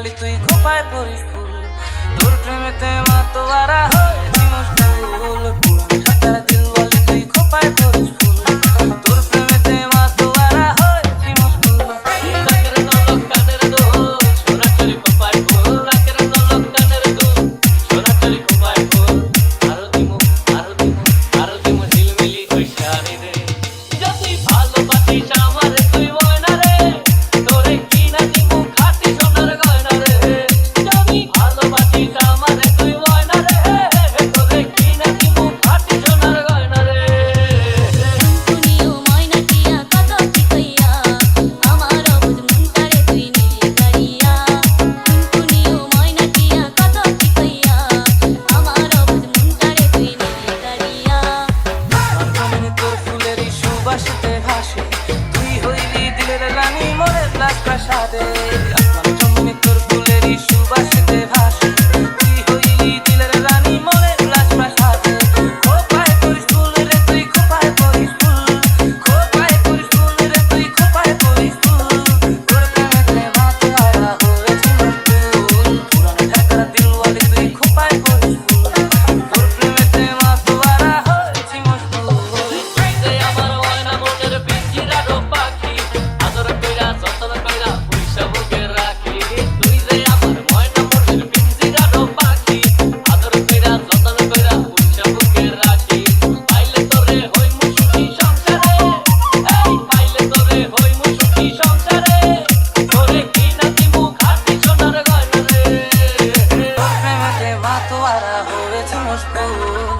তুই খোপায় পড়িস ফুল। তোর প্রেমেতে i Saturday. তো আর হয়েছে মুশকুল